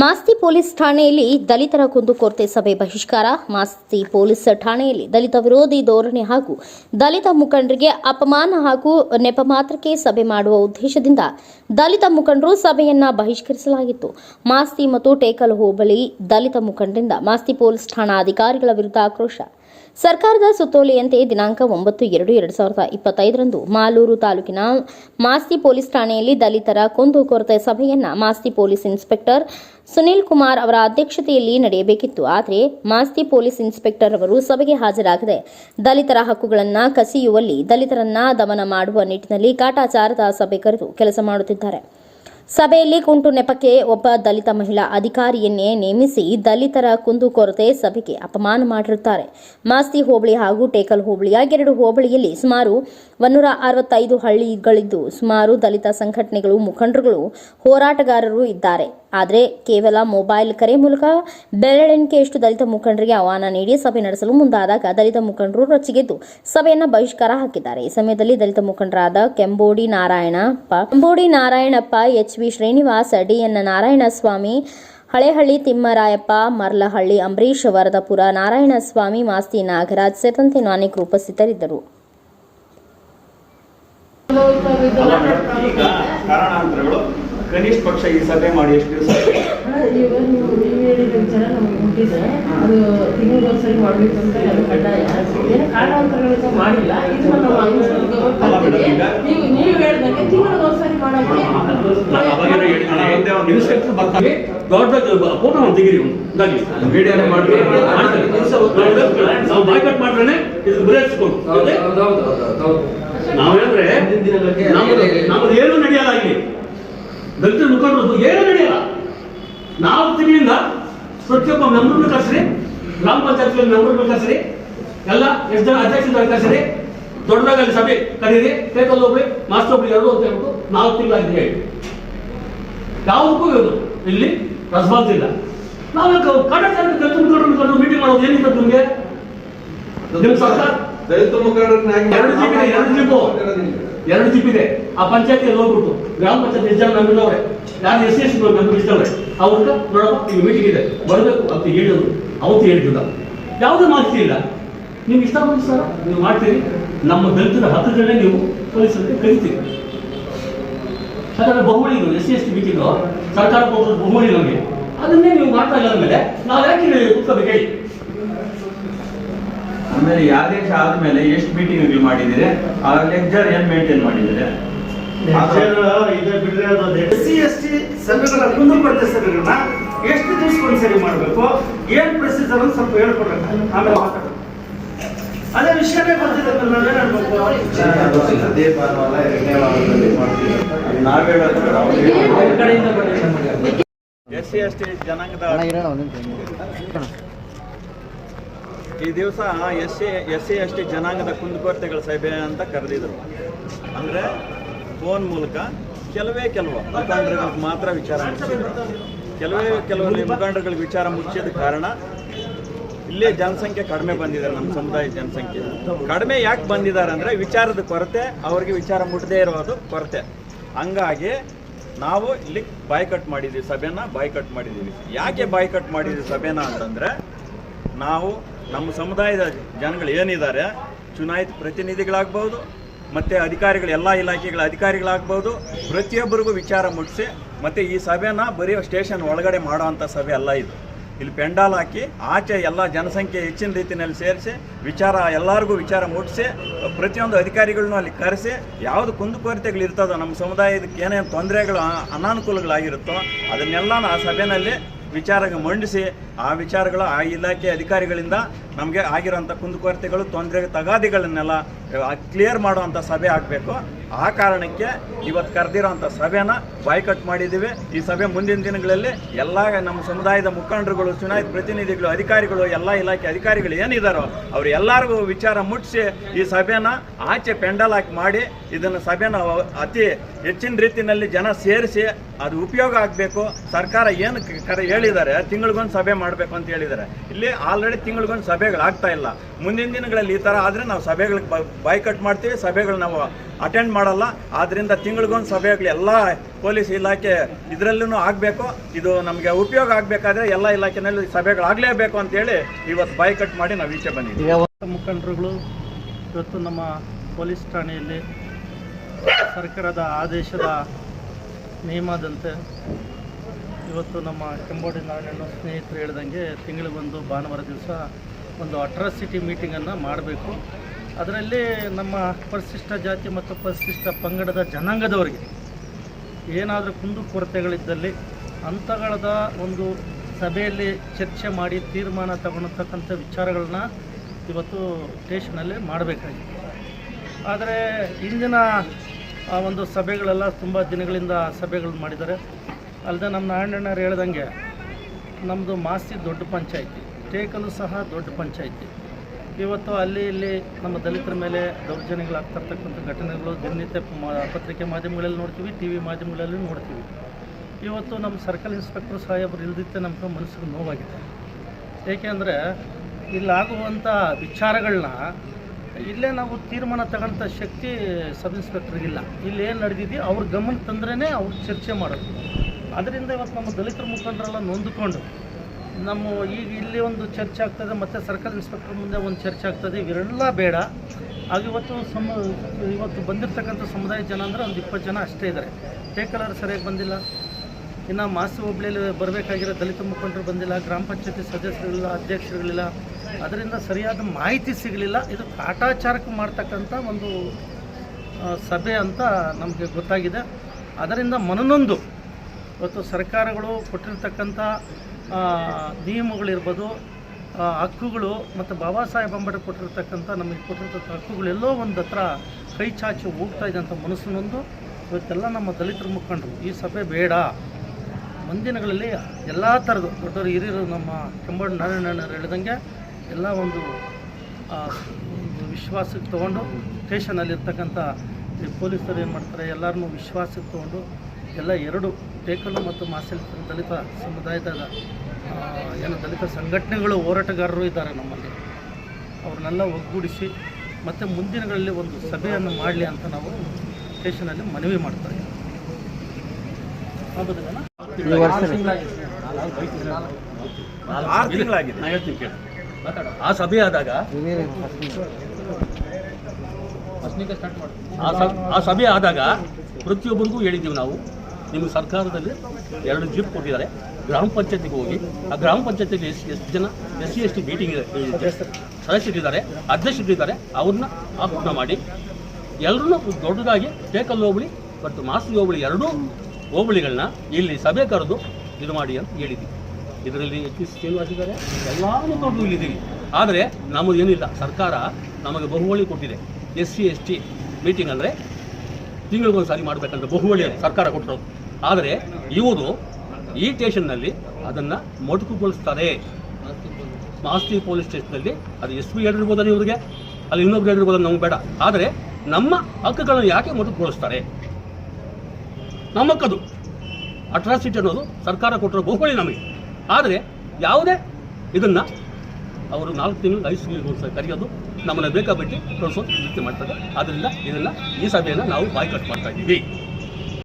Masti police ಠಾಣೆಯಲ್ಲಿ ದಲಿತರ ಕುಂದುಕೊರತೆ ಸಭೆ ಬಹಿಷ್ಕಾರ. ಮಾಸ್ತಿ ಪೊಲೀಸ್ ಠಾಣೆಯಲ್ಲಿ ದಲಿತ ವಿರೋಧಿ ಧೋರಣೆ ಹಾಗೂ ದಲಿತ ಮುಖಂಡರಿಗೆ ಅಪಮಾನ ಹಾಗೂ ನೆಪ ಮಾತ್ರಕ್ಕೆ ಸಭೆ ಮಾಡುವ ಉದ್ದೇಶದಿಂದ ದಲಿತ ಮುಖಂಡರು ಸಭೆಯನ್ನ ಬಹಿಷ್ಕರಿಸಲಾಗಿತ್ತು. ಮಾಸ್ತಿ ಮತ್ತು ಟೇಕಲ್ ಹೋಬಳಿ ದಲಿತ ಮುಖಂಡರಿಂದ ಮಾಸ್ತಿ ಪೊಲೀಸ್ ಠಾಣಾ ಅಧಿಕಾರಿಗಳ ವಿರುದ್ಧ ಆಕ್ರೋಶ. ಸರ್ಕಾರದ ಸುತ್ತೋಲೆಯಂತೆ ದಿನಾಂಕ ಒಂಬತ್ತು ಎರಡು ಎರಡು ಸಾವಿರದ ಇಪ್ಪತ್ತೈದರಂದು ಮಾಲೂರು ತಾಲೂಕಿನ ಮಾಸ್ತಿ ಪೊಲೀಸ್ ಠಾಣೆಯಲ್ಲಿ ದಲಿತರ ಕುಂದುಕೊರತೆ ಸಭೆಯನ್ನ ಮಾಸ್ತಿ ಪೊಲೀಸ್ ಇನ್ಸ್ಪೆಕ್ಟರ್ ಸುನೀಲ್ ಕುಮಾರ್ ಅವರ ಅಧ್ಯಕ್ಷತೆಯಲ್ಲಿ ನಡೆಯಬೇಕಿತ್ತು. ಆದರೆ ಮಾಸ್ತಿ ಪೊಲೀಸ್ ಇನ್ಸ್ಪೆಕ್ಟರ್ ಅವರು ಸಭೆಗೆ ಹಾಜರಾಗದೆ ದಲಿತರ ಹಕ್ಕುಗಳನ್ನು ಕಸಿಯುವಲ್ಲಿ ದಲಿತರನ್ನ ದಮನ ಮಾಡುವ ನಿಟ್ಟಿನಲ್ಲಿ ಕಾಟಾಚಾರದ ಸಭೆ ಕರೆದು ಕೆಲಸ ಮಾಡುತ್ತಿದ್ದಾರೆ. ಸಭೆಯಲ್ಲಿ ಕುಂಟು ನೆಪಕ್ಕೆ ಒಬ್ಬ ದಲಿತ ಮಹಿಳಾ ಅಧಿಕಾರಿಯನ್ನೇ ನೇಮಿಸಿ ದಲಿತರ ಕುಂದುಕೊರತೆ ಸಭೆಗೆ ಅಪಮಾನ ಮಾಡಿರುತ್ತಾರೆ. ಮಾಸ್ತಿ ಹೋಬಳಿ ಹಾಗೂ ಟೇಕಲ್ ಹೋಬಳಿಯ ಎರಡು ಹೋಬಳಿಯಲ್ಲಿ ಸುಮಾರು ಒನ್ನೂರ ಅರವತ್ತೈದು ಹಳ್ಳಿಗಳಿದ್ದು ಸುಮಾರು ದಲಿತ ಸಂಘಟನೆಗಳು ಮುಖಂಡರುಗಳು ಹೋರಾಟಗಾರರು ಇದ್ದಾರೆ. ಆದರೆ ಕೇವಲ ಮೊಬೈಲ್ ಕರೆ ಮೂಲಕ ಬೆರಳೆಣಿಕೆಯಷ್ಟು ದಲಿತ ಮುಖಂಡರಿಗೆ ಆಹ್ವಾನ ನೀಡಿ ಸಭೆ ನಡೆಸಲು ಮುಂದಾದಾಗ ದಲಿತ ಮುಖಂಡರು ರೊಚ್ಚಿಗೆದ್ದು ಸಭೆಯನ್ನು ಬಹಿಷ್ಕಾರ ಹಾಕಿದ್ದಾರೆ. ಈ ಸಮಯದಲ್ಲಿ ದಲಿತ ಮುಖಂಡರಾದ Kembodi Narayanappa Kembodi Narayanappa, H V Srinivas DN Narayanaswamy, Halehalli Thimmarayappa, Marlahalli Ambareesh Varadapura Narayanaswamy, Masti Nagaraj ಸೇರಿದಂತೆ ಅನೇಕರು ಉಪಸ್ಥಿತರಿದ್ದರು. ಕಾರಣಾಂತರಗಳು ಕನಿಷ್ಠ ಪಕ್ಷ ಈ ಸಭೆ ಮಾಡಿ ಎಷ್ಟು ದಿವಸ ಅದು ಮಾಡ್ಬೇಕು ಅಂತ ಅದು ಕಡ್ಡಾಯ ಏನು ಕಾರಣಾಂತರಗಳಿಂದ ಮಾಡಿಲ್ಲ ನಾವು. ನೀವು ಹೇಳ್ದಂಗೆ ಮಾಡಕ್ಕೆ ಬರ್ತಾರೆ ದೊಡ್ಡ ಫೋಟೋ ಒಂದು ತೆಗೀರಿ ಒಂದು ನಾವು ಬಾಯ್ಕಟ್ ಮಾಡ್ರೆ ಇದು ಬರೆಸ್ಕೊಂಡು ಹೇಳಿದ್ರೆ ನಮ್ಮದು ಏನು ನಡೆಯಲ್ಲ ಇಲ್ಲಿ ದಲಿತ ಮುಖಂಡರು ಏನು ನಡೆಯಲ್ಲ. ನಾವು ತಿಂಗಳಿಂದ ಪ್ರತಿಯೊಬ್ಬ ಮೆಂಬರ್ನ ಕರೆಸ್ರಿ ಗ್ರಾಮ ಪಂಚಾಯತ್ ಮೆಂಬರ್ನ ಕರೆಸ್ರಿ ಎಲ್ಲ ಎಷ್ಟು ಜನ ಅಧ್ಯಕ್ಷರ ಕರೆಸ್ರಿ ದೊಡ್ಡದಾಗ ಅಲ್ಲಿ ಸಭೆ ಕರೀರಿ ಟೇಕಲ್ ಒಬ್ರಿ ಮಾಸ್ಟರ್ ಒಬ್ರಿ ಯಾರು ಅಂತ ಹೇಳ್ಬಿಟ್ಟು ನಾಲ್ಕು ತಿಂಗಳಾಗಿದೆ ಹೇಳಿ. ಯಾವುದಕ್ಕೂ ಇರೋದು ಇಲ್ಲಿ. ರೆಸ್ಪಾನ್ಸ್ ಇಲ್ಲ. ನಾವು ಕಾಟಾಚಾರ ದಲಿತ ಮುಖಂಡರು ಮೀಟಿಂಗ್ ಮಾಡೋದು ಏನಿದೆ ನಿಮಗೆ? ನಿಮ್ಮ ಸರ್ಕಾರ? ದಲಿತ ಮುಖಂಡರನ್ನ ಎರಡು ಜೀಪ್ ಎರಡು. ಎರಡು ಜಿಪ್ ಇದೆ. ಆ ಪಂಚಾಯತಿಯಲ್ಲಿ ಹೋಗ್ಬಿಟ್ಟು ಗ್ರಾಮ ಪಂಚಾಯತ್ ಮೆಂಬರ್ ಅವ್ರೆ ಯಾರು ಎಸ್ ಎಸ್ ಮೆಂಬರ್ ಇಷ್ಟವ್ರೆ ಅವ್ರಿಗೆ ನೋಡಪ್ಪ, ಈಗ ಮೀಟಿಂಗ್ ಇದೆ. ಬರಬೇಕು ಅಂತ ಹೇಳಿದ್ರು. ಅವತ್ತು ಹೇಳಿದ್ದಿಲ್ಲ. ಯಾವುದೇ ಮಾಹಿತಿ ಇಲ್ಲ. ನಿಮ್ಗೆ ಇಷ್ಟ ಬಂದು ಸರ್? ನೀವು ಮಾಡ್ತೀರಿ. ನಮ್ಮ ದಲಿತರ ಹತ್ತು ಜನ ನೀವು ಪೊಲೀಸರಿಗೆ ಕರಿತೀರಿ. ಯಾಕಂದ್ರೆ ಬಹುಮಳಿ S C S T meeting ಸರ್ಕಾರ ಬಹುಮಳಿ ನಮಗೆ. ಅದನ್ನೇ ನೀವು ಮಾಡ್ತಾ ಇಲ್ಲ ಅಂದಮೇಲೆ ನಾವು ಯಾಕೆ ಕೂತ್ಕೋಬೇಕು? ಹೇಳಿ. ಆಮೇಲೆ ಈ ಆದೇಶ ಆದ್ಮೇಲೆ ಎಷ್ಟು ಮೀಟಿಂಗ್ ಮಾಡಿದಿರಿ ಆ ಲೆಕ್ಚರ್ ಏನ್ ಮೇಂಟೈನ್ ಮಾಡಿದಿರಿ ಎಸ್ ಸಿ ಎಸ್ ಟಿ ಸಭೆಗಳ ಸಭೆಗಳನ್ನ ಎಷ್ಟು ದಿವಸಕ್ಕೊಂದು ಸರಿ ಮಾಡಬೇಕು? ಏನ್ ಪ್ರೊಸೀಜರ್ ಅಂತ ಸ್ವಲ್ಪ ಹೇಳ್ಕೊಡ್ಬೇಕು. ಆಮೇಲೆ ಮಾತಾಡೋಣ ಅದೇ ವಿಷಯನೇ ಗೊತ್ತಿದೆ ಹೇಳೋದು. ಎಸ್ ಸಿ ಎಸ್ ಟಿ ಜನಾಂಗದ ಈ ದಿವಸ S C S C S T ಜನಾಂಗದ ಕುಂದುಕೊರತೆಗಳ ಸಭೆ ಅಂತ ಕರೆದಿದ್ರು. ಅಂದರೆ ಫೋನ್ ಮೂಲಕ ಕೆಲವೇ ಕೆಲವು ಮುಖಂಡರುಗಳಿಗೆ ಮಾತ್ರ ವಿಚಾರ ಮುಚ್ಚಿದ್ರು. ಕೆಲವೇ ಕೆಲವು ಮುಖಂಡರುಗಳಿಗೆ ವಿಚಾರ ಮುಚ್ಚಿದ ಕಾರಣ ಇಲ್ಲೇ ಜನಸಂಖ್ಯೆ ಕಡಿಮೆ ಬಂದಿದ್ದಾರೆ ನಮ್ಮ ಸಮುದಾಯದ ಜನಸಂಖ್ಯೆ. ಕಡಿಮೆ ಯಾಕೆ ಬಂದಿದ್ದಾರೆ ಅಂದರೆ ವಿಚಾರದ ಕೊರತೆ, ಅವ್ರಿಗೆ ವಿಚಾರ ಮುಟ್ಟದೇ ಇರೋದು ಕೊರತೆ. ಹಂಗಾಗಿ ನಾವು ಇಲ್ಲಿ ಬಾಯ್ಕಟ್ ಮಾಡಿದ್ದೀವಿ ಸಭೆನ ಬಾಯ್ಕಟ್ ಮಾಡಿದ್ದೀವಿ. ಯಾಕೆ ಬಾಯ್ಕಟ್ ಮಾಡಿದ್ದೀವಿ ಸಭೆನ ಅಂತಂದರೆ ನಾವು ನಮ್ಮ ಸಮುದಾಯದ ಜನಗಳು ಏನಿದ್ದಾರೆ, ಚುನಾಯಿತ ಪ್ರತಿನಿಧಿಗಳಾಗ್ಬೋದು, ಮತ್ತು ಅಧಿಕಾರಿಗಳು, ಎಲ್ಲ ಇಲಾಖೆಗಳ ಅಧಿಕಾರಿಗಳಾಗ್ಬೋದು, ಪ್ರತಿಯೊಬ್ಬರಿಗೂ ವಿಚಾರ ಮುಟ್ಟಿಸಿ ಮತ್ತು ಈ ಸಭೆನ ಬರೀ ಸ್ಟೇಷನ್ ಒಳಗಡೆ ಮಾಡೋವಂಥ ಸಭೆ ಅಲ್ಲ ಇದು. ಇಲ್ಲಿ ಪೆಂಡಾಲ್ ಹಾಕಿ, ಆಚೆ ಎಲ್ಲ ಜನಸಂಖ್ಯೆ ಹೆಚ್ಚಿನ ರೀತಿಯಲ್ಲಿ ಸೇರಿಸಿ, ವಿಚಾರ ಎಲ್ಲರಿಗೂ ವಿಚಾರ ಮುಟ್ಟಿಸಿ ಪ್ರತಿಯೊಂದು ಅಧಿಕಾರಿಗಳನ್ನೂ ಅಲ್ಲಿ ಕರೆಸಿ, ಯಾವುದು ಕುಂದುಕೊರತೆಗಳು ಇರ್ತದೋ ನಮ್ಮ ಸಮುದಾಯದಕ್ಕೆ ಏನೇನು ತೊಂದರೆಗಳು ಅನಾನುಕೂಲಗಳಾಗಿರುತ್ತೋ ಅದನ್ನೆಲ್ಲ ಆ ಸಭೆಯಲ್ಲಿ ವಿಚಾರ ಮಂಡಿಸಿ, ಆ ವಿಚಾರಗಳು ಆ ಇಲಾಖೆ ಅಧಿಕಾರಿಗಳಿಂದ ನಮಗೆ ಆಗಿರೋಂಥ ಕುಂದುಕೊರತೆಗಳು ತೊಂದರೆ ತಗಾದಿಗಳನ್ನೆಲ್ಲ ಕ್ಲಿಯರ್ ಮಾಡುವಂಥ ಸಭೆ ಆಗಬೇಕು. ಆ ಕಾರಣಕ್ಕೆ ಇವತ್ತು ಕರೆದಿರೋಂಥ ಸಭೆನ ಬಾಯ್ಕಟ್ ಮಾಡಿದ್ದೀವಿ. ಈ ಸಭೆ ಮುಂದಿನ ದಿನಗಳಲ್ಲಿ ಎಲ್ಲ ನಮ್ಮ ಸಮುದಾಯದ ಮುಖಂಡರುಗಳು, ಚುನಾಯಿತ ಪ್ರತಿನಿಧಿಗಳು, ಅಧಿಕಾರಿಗಳು, ಎಲ್ಲ ಇಲಾಖೆ ಅಧಿಕಾರಿಗಳು ಏನಿದ್ದಾರೋ ಅವ್ರು ಎಲ್ಲರಿಗೂ ವಿಚಾರ ಮುಟ್ಟಿಸಿ ಈ ಸಭೆನ ಆಚೆ ಪೆಂಡಲ್ ಹಾಕಿ ಮಾಡಿ, ಇದನ್ನು ಸಭೆನ ಅತಿ ಹೆಚ್ಚಿನ ರೀತಿಯಲ್ಲಿ ಜನ ಸೇರಿಸಿ ಅದು ಉಪಯೋಗ ಆಗಬೇಕು. ಸರ್ಕಾರ ಏನು ಕರೆ ಹೇಳಿದ್ದಾರೆ, ತಿಂಗಳಿಗೊಂದು ಸಭೆ ಮಾಡಬೇಕು ಅಂತ ಹೇಳಿದ್ದಾರೆ. ಇಲ್ಲಿ ಆಲ್ರೆಡಿ ತಿಂಗಳಿಗೊಂದು ಸಭೆಗಳು ಆಗ್ತಾ ಇಲ್ಲ. ಮುಂದಿನ ದಿನಗಳಲ್ಲಿ ಈ ಥರ ಆದರೆ ನಾವು ಸಭೆಗಳಿಗೆ ಬಾಯ್ಕಟ್ ಮಾಡ್ತೀವಿ, ಸಭೆಗಳು ನಾವು ಅಟೆಂಡ್ ಮಾಡಲ್ಲ. ಆದ್ದರಿಂದ ತಿಂಗಳಿಗೊಂದು ಸಭೆಗಳು ಎಲ್ಲ ಪೊಲೀಸ್ ಇಲಾಖೆ ಇದರಲ್ಲೂ ಆಗಬೇಕು. ಇದು ನಮಗೆ ಉಪಯೋಗ ಆಗಬೇಕಾದ್ರೆ ಎಲ್ಲ ಇಲಾಖೆನಲ್ಲಿ ಸಭೆಗಳಾಗಲೇಬೇಕು ಅಂತೇಳಿ ಇವತ್ತು ಬಾಯ್ಕಟ್ ಮಾಡಿ ನಾವು ಈಚೆ ಬಂದಿದ್ದೀವಿ. ಮುಖಂಡರುಗಳು ಇವತ್ತು ನಮ್ಮ ಪೊಲೀಸ್ ಠಾಣೆಯಲ್ಲಿ ಸರ್ಕಾರದ ಆದೇಶದ ನಿಯಮದಂತೆ ಇವತ್ತು ನಮ್ಮ ಕೆಂಬೋಡಿ ನಾರಾಯಣ ಸ್ನೇಹಿತರು ಹೇಳ್ದಂಗೆ ತಿಂಗಳಿಗೊಂದು ಭಾನುವಾರ ದಿವಸ ಒಂದು ಅಟ್ರಾಸಿಟಿ ಮೀಟಿಂಗನ್ನು ಮಾಡಬೇಕು. ಅದರಲ್ಲಿ ನಮ್ಮ ಪರಿಶಿಷ್ಟ ಜಾತಿ ಮತ್ತು ಪರಿಶಿಷ್ಟ ಪಂಗಡದ ಜನಾಂಗದವರಿಗೆ ಏನಾದರೂ ಕುಂದುಕೊರತೆಗಳಿದ್ದಲ್ಲಿ ಅಂಥಗಳದ ಒಂದು ಸಭೆಯಲ್ಲಿ ಚರ್ಚೆ ಮಾಡಿ ತೀರ್ಮಾನ ತಗೊಳತಕ್ಕಂಥ ವಿಚಾರಗಳನ್ನ ಇವತ್ತು ಸ್ಟೇಷನಲ್ಲಿ ಮಾಡಬೇಕಾಗಿದೆ. ಆದರೆ ಇಂದಿನ ಆ ಒಂದು ಸಭೆಗಳೆಲ್ಲ ತುಂಬ ದಿನಗಳಿಂದ ಸಭೆಗಳು ಮಾಡಿದ್ದಾರೆ. ಅಲ್ಲದೆ ನಮ್ಮ ನಾರಾಯಣಣ್ಣವ್ರು ಹೇಳ್ದಂಗೆ ನಮ್ಮದು ಮಾಸ್ತಿ ದೊಡ್ಡ ಪಂಚಾಯಿತಿ ಟೇಕಲು ಸಹ ದೊಡ್ಡ ಪಂಚಾಯಿತಿ. ಇವತ್ತು ಅಲ್ಲಿ ಇಲ್ಲಿ ನಮ್ಮ ದಲಿತರ ಮೇಲೆ ದೌರ್ಜನ್ಯಗಳಾಗ್ತಿರ್ತಕ್ಕಂಥ ಘಟನೆಗಳು ದಿನನಿತ್ಯ ಪತ್ರಿಕೆ ಮಾಧ್ಯಮಗಳಲ್ಲಿ ನೋಡ್ತೀವಿ, ಟಿ ವಿ ಮಾಧ್ಯಮಗಳಲ್ಲಿ ನೋಡ್ತೀವಿ. ಇವತ್ತು ನಮ್ಮ ಸರ್ಕಲ್ ಇನ್ಸ್ಪೆಕ್ಟರ್ ಸಾಹೇಬರು ಇಲ್ದಿತ್ತೆ ನಮ್ಗೆ ಮನಸ್ಸಿಗೆ ನೋವಾಗಿದೆ. ಏಕೆಂದರೆ ಇಲ್ಲಾಗುವಂಥ ವಿಚಾರಗಳನ್ನ ಇಲ್ಲೇ ನಾವು ತೀರ್ಮಾನ ತಗೊಂಥ ಶಕ್ತಿ ಸಬ್ ಇನ್ಸ್ಪೆಕ್ಟರ್ಗಿಲ್ಲ ಇಲ್ಲಿ ಏನು ನಡೆದಿದೆಯೋ ಅವ್ರ ಗಮನ ತಂದ್ರೇ ಅವ್ರು ಚರ್ಚೆ ಮಾಡೋದು. ಅದರಿಂದ ಇವತ್ತು ನಮ್ಮ ದಲಿತರ ಮುಖಂಡರೆಲ್ಲ ನೊಂದುಕೊಂಡು ನಮ್ಮ ಈಗ ಇಲ್ಲಿ ಒಂದು ಚರ್ಚೆ ಆಗ್ತದೆ, ಮತ್ತು ಸರ್ಕಲ್ ಇನ್ಸ್ಪೆಕ್ಟರ್ ಮುಂದೆ ಒಂದು ಚರ್ಚೆ ಆಗ್ತದೆ, ಇವೆಲ್ಲ ಬೇಡ. ಆಗ ಇವತ್ತು ಸಮ, ಇವತ್ತು ಬಂದಿರತಕ್ಕಂಥ ಸಮುದಾಯ ಜನ ಅಂದರೆ ಒಂದು ಇಪ್ಪತ್ತು ಜನ ಅಷ್ಟೇ ಇದ್ದಾರೆ ಟೇಕಲರ್ ಸರಿಯಾಗಿ ಬಂದಿಲ್ಲ. ಇನ್ನು ಮಾಸಿ ಒಬ್ಬಳಿಯಲ್ಲಿ ಬರಬೇಕಾಗಿರೋ ದಲಿತ ಮುಖಂಡರು ಬಂದಿಲ್ಲ, ಗ್ರಾಮ ಪಂಚಾಯತಿ ಸದಸ್ಯರುಗಳಿಲ್ಲ ಅಧ್ಯಕ್ಷರುಗಳಿಲ್ಲ ಅದರಿಂದ ಸರಿಯಾದ ಮಾಹಿತಿ ಸಿಗಲಿಲ್ಲ. ಇದು ಕಾಟಾಚಾರಕ್ಕೆ ಮಾಡ್ತಕ್ಕಂಥ ಒಂದು ಸಭೆ ಅಂತ ನಮಗೆ ಗೊತ್ತಾಗಿದೆ. ಅದರಿಂದ ಮನನೊಂದು, ಇವತ್ತು ಸರ್ಕಾರಗಳು ಕೊಟ್ಟಿರ್ತಕ್ಕಂಥ ನಿಯಮಗಳಿರ್ಬೋದು ಹಕ್ಕುಗಳು ಮತ್ತು ಬಾಬಾ ಸಾಹೇಬ್ ಅಂಬೇಡ್ಕರ್ ಕೊಟ್ಟಿರ್ತಕ್ಕಂಥ ನಮಗೆ ಕೊಟ್ಟಿರ್ತಕ್ಕಂಥ ಹಕ್ಕುಗಳೆಲ್ಲೋ ಒಂದು ಹತ್ರ ಕೈ ಚಾಚಿ ಹೋಗ್ತಾ ಇದ್ದಂಥ ಮನಸ್ಸಿನೊಂದು. ಇವತ್ತೆಲ್ಲ ನಮ್ಮ ದಲಿತರ ಮುಖಂಡರು, ಈ ಸಭೆ ಬೇಡ. ಮುಂದಿನಗಳಲ್ಲಿ ಎಲ್ಲ ಥರದ್ದು ದೊಡ್ಡವರು ಹಿರಿಯರು ನಮ್ಮ ಕೆಂಬಣ್ಣ ನಾರಾಯಣರು ಹೇಳಿದಂಗೆ ಎಲ್ಲ ಒಂದು ವಿಶ್ವಾಸಕ್ಕೆ ತೊಗೊಂಡು ಸ್ಟೇಷನಲ್ಲಿರ್ತಕ್ಕಂಥ ಈ ಪೊಲೀಸರು ಏನು ಮಾಡ್ತಾರೆ ಎಲ್ಲರನ್ನೂ ವಿಶ್ವಾಸಕ್ಕೆ ತೊಗೊಂಡು ಎಲ್ಲ ಎರಡು ಟೇಕಲು ಮತ್ತು ಮಾಸಲ್ ದಲಿತ ಸಮುದಾಯದ ಆ, ಏನು ದಲಿತ ಸಂಘಟನೆಗಳು ಹೋರಾಟಗಾರರು ಇದ್ದಾರೆ ನಮ್ಮಲ್ಲಿ. ಅವ್ರನ್ನೆಲ್ಲ ಒಗ್ಗೂಡಿಸಿ ಮತ್ತು ಮುಂದಿನಗಳಲ್ಲಿ ಒಂದು ಸಭೆಯನ್ನು ಮಾಡಲಿ ಅಂತ ನಾವು ಸ್ಟೇಷನಲ್ಲಿ ಮನವಿ ಮಾಡ್ತಾರೆ ಆರು ತಿಂಗಳಾಗಿದೆ. ನಾ ಹೇಳ್ತೀನಿ ಕೇಳಿ. ಆ ಸಭೆ ಆದಾಗ ಆ ಸಭೆ ಆದಾಗ ಪ್ರತಿಯೊಬ್ಬರಿಗೂ ಹೇಳಿದ್ದೀವಿ ನಾವು. ನಿಮಗೆ ಸರ್ಕಾರದಲ್ಲಿ ಎರಡು ಜೀಪ್ ಕೊಟ್ಟಿದ್ದಾರೆ. ಗ್ರಾಮ ಪಂಚಾಯತಿಗೆ ಹೋಗಿ, ಆ ಗ್ರಾಮ ಪಂಚಾಯತಿಗೆ ಎಷ್ಟು ಎಷ್ಟು ಜನ, S C, S T meeting ಸದಸ್ಯರಿದ್ದಾರೆ, ಅಧ್ಯಕ್ಷರಿದ್ದಾರೆ, ಅವ್ರನ್ನ ಆಹ್ವಾನ ಮಾಡಿ ಎಲ್ಲರನ್ನೂ ದೊಡ್ಡದಾಗಿ ಟೇಕಲ್ ಹೋಬಳಿ ಮತ್ತು ಮಾಸ್ತಿ ಹೋಬಳಿ ಎರಡೂ ಹೋಬಳಿಗಳನ್ನ ಇಲ್ಲಿ ಸಭೆ ಕರೆದು ಇದು ಮಾಡಿ ಅಂತ ಹೇಳಿದ್ವಿ. ಇದರಲ್ಲಿ ಎಚ್ ಪಿ ಶ್ರೀನಿವಾಸ್ ಇದ್ದಾರೆ ಎಲ್ಲ ಮುಖಂಡರು ಇಲ್ಲಿದ್ದೀವಿ. ಆದರೆ ನಮಗೆ ಏನಿಲ್ಲ, ಸರ್ಕಾರ ನಮಗೆ ಬಹುವಳಿ ಕೊಟ್ಟಿದೆ. S C, S T meeting ಅಂದರೆ ತಿಂಗಳಿಗೊಂದು ಸಾರಿ ಮಾಡಬೇಕಂತ ಬಹುವಳಿ ಸರ್ಕಾರ ಕೊಟ್ಟರು. ಆದರೆ ಇವರು ಈ ಸ್ಟೇಷನ್ನಲ್ಲಿ ಅದನ್ನು ಮೊಟಕುಗೊಳಿಸ್ತಾರೆ. ಮಾಸ್ತಿ ಪೊಲೀಸ್ ಸ್ಟೇಷನ್ನಲ್ಲಿ ಅದು ಎಸ್ ಪಿ ಹೇಳಿರ್ಬೋದಲ್ಲ ಇವರಿಗೆ? ಅಲ್ಲಿ ಇನ್ನೊಬ್ರು ಹೇಳಿರ್ಬೋದು? ನಮ್ಗೆ ಬೇಡ. ಆದರೆ ನಮ್ಮ ಹಕ್ಕುಗಳನ್ನು ಯಾಕೆ ಮೊಟಕುಗೊಳಿಸ್ತಾರೆ? ನಮ್ಮ ಹಕ್ಕದು ಅಟ್ರಾಸಿಟಿ ಅನ್ನೋದು ಸರ್ಕಾರ ಕೊಟ್ಟಿರೋ ಬಹುಬಳಿ ನಮಗೆ. ಆದರೆ ಯಾವುದೇ ಇದನ್ನು ಅವರು ನಾಲ್ಕು ತಿಂಗಳು ಐದು ತಿಂಗಳು ಕರೆಯೋದು ನಮ್ಮನ್ನು ಬೇಕಾಬಿಟ್ಟು ಕಳಿಸೋದು ರೀತಿ ಮಾಡ್ತಾರೆ. ಆದ್ದರಿಂದ ಇದನ್ನು ಈ ಸಭೆಯನ್ನು ನಾವು ಬಾಯ್ಕಟ್ ಮಾಡ್ತಾ ಇದ್ದೀವಿ.